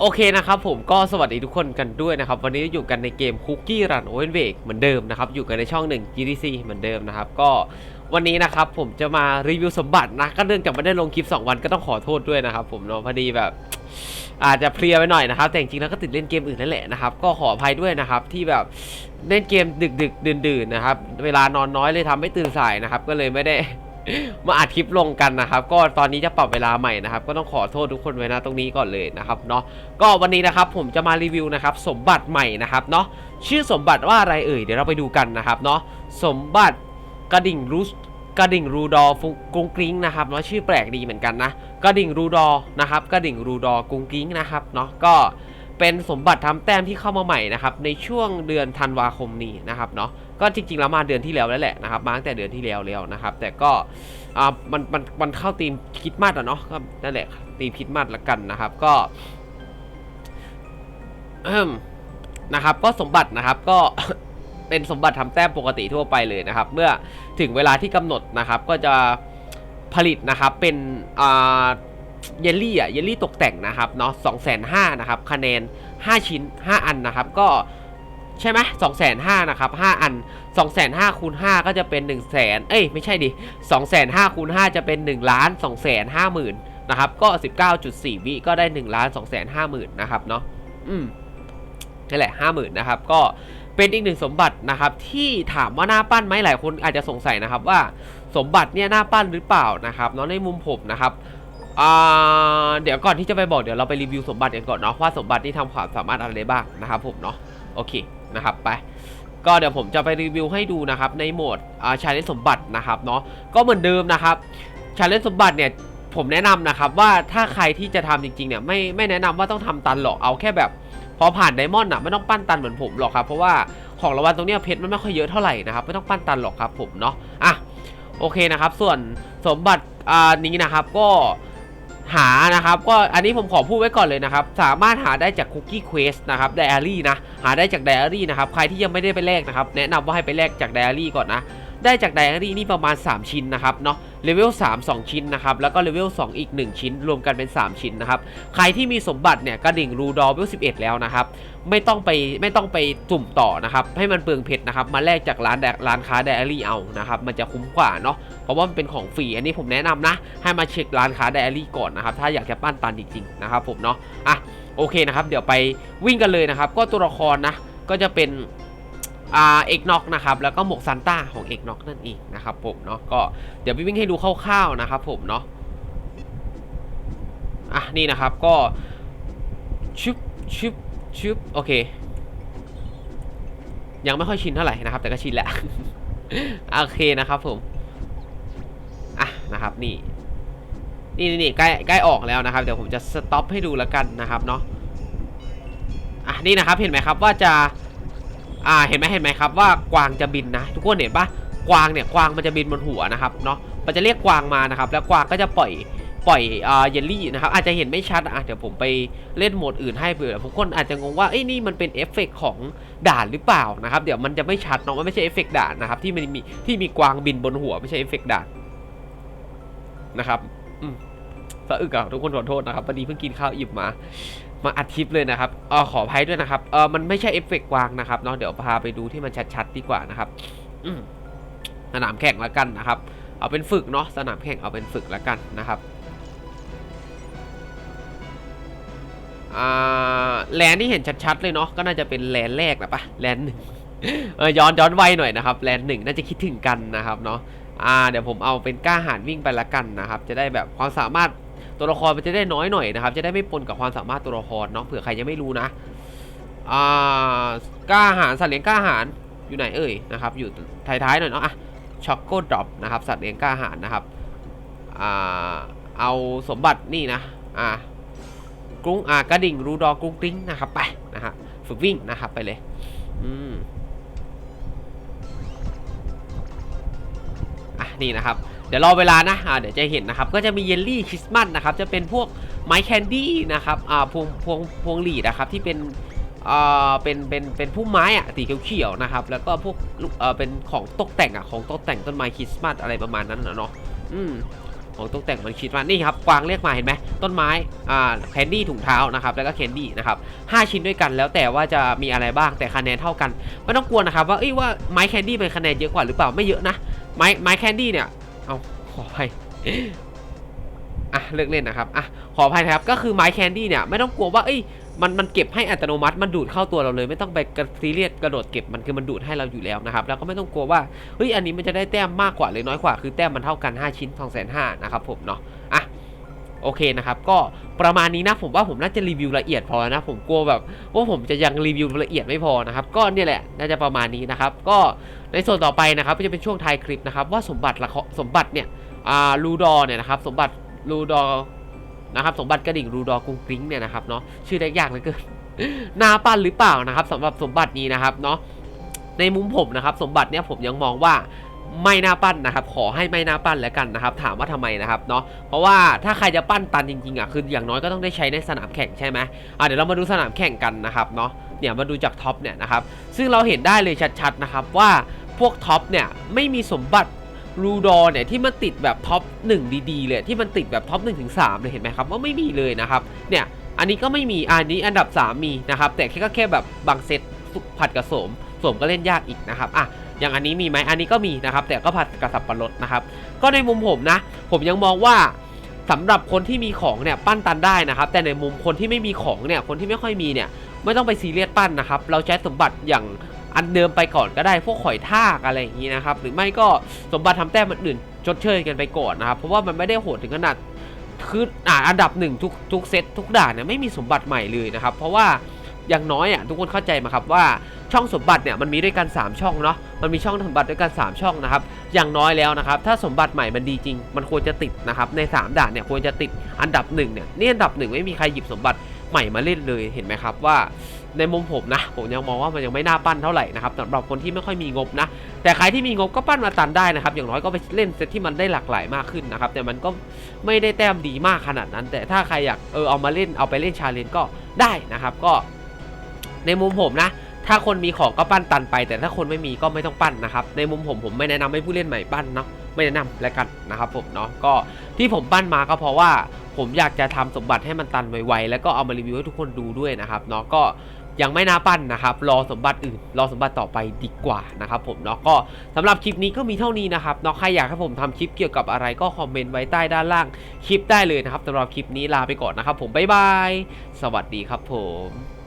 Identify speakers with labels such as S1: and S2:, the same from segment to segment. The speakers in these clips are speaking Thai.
S1: โอเคนะครับผมก็สวัสดีทุกคนกันด้วยนะครับ วันนี้อยู่กันในเกม Cookie Run Open Wake เหมือนเดิมนะครับ อยู่กันในช่องหนึ่ง GDC เหมือนเดิมนะครับ ก็วันนี้นะครับผมจะมารีวิวสมบัตินะก็เนื่องจากไม่ได้ลงคลิป 2 วันก็ต้องขอโทษด้วยนะครับผมเนาะพอดีแบบ อาจจะเพลียไปหน่อยนะครับ แต่จริงๆแล้วก็ติดเล่นเกมอื่นนั่นแหละนะครับ ก็ขออภัยด้วยนะครับที่แบบเล่นเกมดึกดึกๆดื่นดื่นๆนะครับเวลานอนน้อยเลยทำให้ตื่นสายนะครับก็เลยไม่ได้ มาอัดคลิปลงกันนะครับ ก็ตอนนี้จะปรับเวลาใหม่นะครับ ก็ต้องขอโทษทุกคนไว้นะตรงนี้ก่อนเลยนะครับเนาะก็วันนี้นะครับผมจะมารีวิวนะครับสมบัติใหม่นะครับเนาะชื่อสมบัติว่าอะไรเอ่ยเดี๋ยวเราไปดูกันนะครับเนาะสมบัติกระดิ่งรูสกระดิ่งรูดอฟุกรุงกริ้งนะครับเนาะชื่อแปลกดีเหมือนกันนะกระดิ่งรูดอนะครับกระดิ่งรูดอกรุงกริ้งนะครับเนาะก็ เป็นสมบัติทำแต้มที่เข้ามาใหม่นะครับในช่วงเดือนธันวาคมนี้นะครับเนาะก็จริงๆแล้วมาเดือนที่แล้วแล้วแหละนะครับมาตั้งแต่เดือนที่แล้วแล้วนะครับ แต่ก็อ่ามันมันมันเข้าธีมคิดมาสอะเนาะก็นั่นแหละธีมคิดมาสละกันนะครับก็นะครับก็สมบัตินะครับก็เป็นสมบัติทำแต้มปกติทั่วไปเลยนะครับ เมื่อถึงเวลาที่กำหนดนะครับก็จะผลิตนะครับเป็นอ่า เยลลี่อะเยลลี่ตกแต่งนะครับเนาะสองแสนห้านะครับคะแนน 5 ชิ้น 5 อันนะครับ ก็ใช่ไหมสองแสนห้านะครับห้าอันสองแสนห้าคูณห้าก็จะเป็นหนึ่งแสนเอ้ยไม่ใช่ดิ2 5 0 0 0คูณ5จะเป็น1ล้าน2 5 0 0 0 0นนะครับก็19.4วิก็ได้1ล้าน2 5 0 0 0 0นนะครับเนาะอืมนั่นแหละ50,000นะครับก็เป็นอีกหนึ่งสมบัตินะครับที่ถามว่าหน้าปั้นไหมหลายคนอาจจะสงสัยนะครับว่าสมบัติเนี่ยหน้าปั้นหรือเปล่านะครับเนาะในมุมผมนะครับ อ่าเดี๋ยวก่อนที่จะไปบอกเดี๋ยวเราไปรีวิวสมบัติกันก่อนเนาะว่าสมบัติที่ทำความสามารถอะไรได้บ้างนะครับผมเนาะโอเคนะครับไปก็เดี๋ยวผมจะไปรีวิวให้ดูนะครับในโหมดอ่าชาเลนสมบัตินะครับเนาะก็เหมือนเดิมนะครับชาเลนสมบัติเนี่ยผมแนะนำนะครับว่าถ้าใครที่จะทำจริงๆเนี่ยไม่ไม่แนะนำว่าต้องทำตันหรอกเอาแค่แบบ พอผ่านไดมอนด์อะไม่ต้องปั้นตันเหมือนผมหรอกครับเพราะว่าของรางวัลตรงนี้เพชรมันไม่ค่อยเยอะเท่าไหร่นะครับไม่ต้องปั้นตันหรอกครับผมเนาะอะโอเคนะครับส่วนสมบัติอ่านี้นะครับก็ หานะครับก็อันนี้ผมขอพูดไว้ก่อนเลยนะครับสามารถหาได้จากคุกกี้เควสนะครับไดอารี่นะหาได้จากไดอารี่นะครับใครที่ยังไม่ได้ไปแลกนะครับแนะนำว่าให้ไปแลกจากไดอารี่ก่อนนะ ได้จาก Diary นี่ประมาณ 3 ชิ้นนะครับเนาะเลเวล3 2 ชิ้นนะครับแล้วก็เลเวล2อีก 1 ชิ้น รวมกันเป็น 3 ชิ้นนะครับใครที่มีสมบัติเนี่ยกระดิ่งรูดอเวล11 แล้วนะครับไม่ต้องไปไม่ต้องไปจุ่มต่อนะครับให้มันเปลืองเพชรนะครับมาแลกจากร้านร้านค้า Diary เอานะครับมันจะคุ้มกว่าเนาะเพราะว่ามันเป็นของฟรีอันนี้ผมแนะนำนะ ให้มาเช็คร้านค้า Diary ก่อนนะครับถ้าอยากจะปั้นตันจริงๆนะครับผมเนาะอะโอเคนะครับเดี๋ยวไปวิ่งกันเลยนะครับก็ตัวละครนะก็จะเป็น อ่าเอกน็อกนะครับแล้วก็หมวกซันต้าของเอกน็อกนั่นเองนะครับผมเนาะก็เดี๋ยววิ่งให้ดูคร่าวๆนะครับผมเนาะอะนี่นะครับก็ชึบชึบชึบโอเค ยังไม่ค่อยชินเท่าไหร่นะครับ แต่ก็ชินแหละโอเคนะครับผมอะนะครับนี่นี่นี่นี่ใกล้ใกล้ออกแล้วนะครับ เดี๋ยวผมจะสต็อปให้ดูแล้วกันนะครับเนาะอะนี่นะครับเห็นไหมครับว่าจะ อ่าเห็นไหมเห็นไหมครับว่ากวางจะบินนะทุกคนเห็นปะกวางเนี่ยกวางมันจะบินบนหัวนะครับเนาะมันจะเรียกกวางมานะครับ แล้วกวางก็จะปล่อยปล่อยอ่าเยลลี่นะครับอาจจะเห็นไม่ชัดอะเดี๋ยวผมไปเล่นโหมดอื่นให้เผื่อทุกคนอาจจะงงว่าเอ้ยนี่มันเป็นเอฟเฟกต์ของด่านหรือเปล่านะครับเดี๋ยวมันจะไม่ชัดเนาะมันไม่ใช่เอฟเฟกต์ด่านนะครับที่มันมีที่มีกวางบินบนหัวไม่ใช่เอฟเฟกต์ด่านนะครับอืมสะอึกอะทุกคนขอโทษนะครับวันนี้เพิ่งกินข้าวอิ่มมา มาอัดคลิปเลยนะครับเออขออภัยด้วยนะครับเออมันไม่ใช่เอฟเฟกต์กวางนะครับเนาะเดี๋ยวพาไปดูที่มันชัดๆดีกว่านะครับสนามแข่งแล้วกันนะครับ เอาเป็นฝึกเนาะสนามแข่งเอาเป็นฝึกแล้วกันนะครับอ่าแลนที่เห็นชัดๆเลยเนาะก็น่าจะเป็นแลนแรกนะปะแลนหนึ่งย้อนย้อนไวหน่อยนะครับแลนหนึ่งน่าจะคิดถึงกันนะครับเนาะอ่าเดี๋ยวผมเอาเป็นกล้าหาญวิ่งไปละกันนะครับ จะได้แบบความสามารถ ตัวละครมันจะได้น้อยหน่อยนะครับ จะได้ไม่ปนกับความสามารถตัวละครเนาะเผื่อใครยังไม่รู้นะอ่ากล้าหาญสัตว์เลี้ยงกล้าหาญอยู่ไหนเอ่ยนะครับ อยู่ท้ายๆหน่อยเนาะอะช็อกโกดรอปนะครับสัตว์เลี้ยงกล้าหาญนะครับอ่าเอาสมบัตินี่นะอ่ากรุ้งอ่ากระดิ่งรูดอกรุ้งกริ้งนะครับไปนะฮะฝึกวิ่งนะครับไปเลยอืมอะนี่นะครับ ดี๋ยวรอเวลานะอ่าเดี๋ยวจะเห็นนะครับ ก็จะมีเยลลี่คริสต์มาสนะครับ จะเป็นพวกไม้แคนดี้นะครับ อ่าพวงพวงพวงหลีดนะครับที่เป็นอ่าเป็นเป็นเป็นพุ่มไม้อะสีเขียวๆนะครับ แล้วก็พวกเอ่อเป็นของตกแต่งอะของตกแต่งต้นไม้คริสต์มาสอะไรประมาณนั้นนะเนาะ อืมของตกแต่งมันคิดมานี่ครับกวางเรียกมาเห็นไหมต้นไม้อ่าแคนดี้ถุงเท้านะครับแล้วก็แคนดี้นะครับห้าชิ้นด้วยกันแล้วแต่ว่าจะมีอะไรบ้างแต่คะแนนเท่ากัน ไม่ต้องกลัวนะครับว่าเอ้ยว่าไม้แคนดี้เป็นคะแนนเยอะกว่าหรือเปล่าไม่เยอะนะไม้ไม้แคนดี้เนี่ย เอาขออภัยอะเลิกเล่นนะครับอะขออภัยนะครับก็คือไม้แคนดี้เนี่ยไม่ต้องกลัวว่าเอ้ยมันมันเก็บให้อัตโนมัติมันดูดเข้าตัวเราเลย ไม่ต้องไปกระซีเรียสกระโดดเก็บมันคือมันดูดให้เราอยู่แล้วนะครับแล้วก็ไม่ต้องกลัวว่าเฮ้ยอันนี้มันจะได้แต้มมากกว่าหรือน้อยกว่าคือแต้มมันเท่ากัน 5 ชิ้น2 5 0 0 0นะครับผมเนาะอะ โอเคนะครับ ก็ประมาณนี้นะผมว่าผมน่าจะรีวิวละเอียดพอนะ ผมกลัวแบบว่าผมจะยังรีวิวละเอียดไม่พอนะครับก็เนี่ยแหละน่าจะประมาณนี้นะครับ ก็ในส่วนต่อไปนะครับก็จะเป็นช่วงท้ายคลิปนะครับว่าสมบัติละเคาะสมบัติเนี่ยอ่าลูดอเนี่ยนะครับสมบัติลูดอนะครับสมบัติกระดิ่งรูดอร์กุ้งกริ้งเนี่ยนะครับเนาะชื่อได้ยากเหลือเกินนาปั้นหรือเปล่านะครับสำหรับสมบัตินี้นะครับเนาะในมุมผมนะครับสมบัติเนี่ยผมยังมองว่า ไม่น่าปั้นนะครับขอให้ไม่น่าปั้นแล้วกันนะครับถามว่าทำไมนะครับเนาะเพราะว่าถ้าใครจะปั้นตันจริงๆอะคืออย่างน้อยก็ต้องได้ใช้ในสนามแข่งใช่ไหมอะเดี๋ยวเรามาดูสนามแข่งกันนะครับเนาะเนี่ยมาดูจากท็อปเนี่ยนะครับซึ่งเราเห็นได้เลยชัดๆนะครับว่าพวกท็อปเนี่ยไม่มีสมบัติรูดอเนี่ยที่มันติดแบบท็อป1ดีๆเลยที่มันติดแบบท็อป1ถึง3เลยเห็นไหมครับว่าไม่มีเลยนะครับเนี่ยอันนี้ก็ไม่มีอันนี้อันดับ 3 มีนะครับแต่แค่ก็แค่แบบบางเซตผัดกับโสมโสมก็เล่นยากอีกนะครับอะ อย่างอันนี้มีไหมอันนี้ก็มีนะครับ แต่ก็ผัดกับสับปะรดนะครับ ก็ในมุมผมนะ ผมยังมองว่าสำหรับคนที่มีของเนี่ยปั้นตันได้นะครับ แต่ในมุมคนที่ไม่มีของเนี่ยคนที่ไม่ค่อยมีเนี่ยไม่ต้องไปซีเรียสปั้นนะครับ เราใช้สมบัติอย่างอันเดิมไปก่อนก็ได้พวกข่อยทากอะไรอย่างนี้นะครับ หรือไม่ก็สมบัติทำแต้มอื่นชดเชยกันไปก่อนนะครับ เพราะว่ามันไม่ได้โหดถึงขนาดคืออ่าอันดับหนึ่งทุกทุกเซตทุกด่านเนี่ยไม่มีสมบัติใหม่เลยนะครับ เพราะว่า อย่างน้อยอะทุกคนเข้าใจไหมครับว่าช่องสมบัติเนี่ยมันมีด้วยกัน 3 ช่องเนาะมันมีช่องสมบัติด้วยกัน 3 ช่องนะครับอย่างน้อยแล้วนะครับถ้าสมบัติใหม่มันดีจริง มันควรจะติดนะครับใน 3ด่านเนี่ยควรจะติดอันดับหนึ่งเนี่ยนี่อันดับหนึ่งไม่มีใครหยิบสมบัติใหม่มาเล่นเลยเห็นไหมครับว่าในมุมผมนะผมยังมองว่ามันยังไม่น่าปั้นเท่าไหร่นะครับสำหรับคนที่ไม่ค่อยมีงบนะ แต่ใครที่มีงบก็ปั้นมาตันได้นะครับ อย่างน้อยก็ไปเล่นเซตที่มันได้หลากหลายมากขึ้นนะครับ แต่มันก็ไม่ได้แต้มดีมากขนาดนั้น แต่ถ้าใครอยากเออเอามาเล่นเอาไปเล่นชาเลนจ์ก็ได้นะครับ ก็ ในมุมผมนะ ถ้าคนมีของก็ปั้นตันไป แต่ถ้าคนไม่มีก็ไม่ต้องปั้นนะครับ ในมุมผมผมไม่แนะนำให้ผู้เล่นใหม่ปั้นเนาะไม่แนะนำแล้วกันนะครับผมเนาะก็ที่ผมปั้นมาก็เพราะว่าผมอยากจะทำสมบัติให้มันตันไวๆแล้วก็เอามารีวิวให้ทุกคนดูด้วยนะครับเนาะก็ยังไม่น่าปั้นนะครับรอสมบัติอื่น รอสมบัติต่อไปดีกว่านะครับผมเนาะก็สำหรับคลิปนี้ก็มีเท่านี้นะครับเนาะใครอยากให้ผมทำคลิปเกี่ยวกับอะไรก็คอมเมนต์ไว้ใต้ด้านล่างคลิปได้เลยนะครับสำหรับคลิปนี้ลาไปก่อนนะครับผมบ๊ายบายสวัสดีครับผม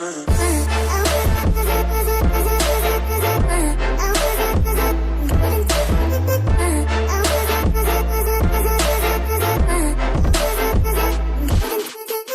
S1: Uh-huh.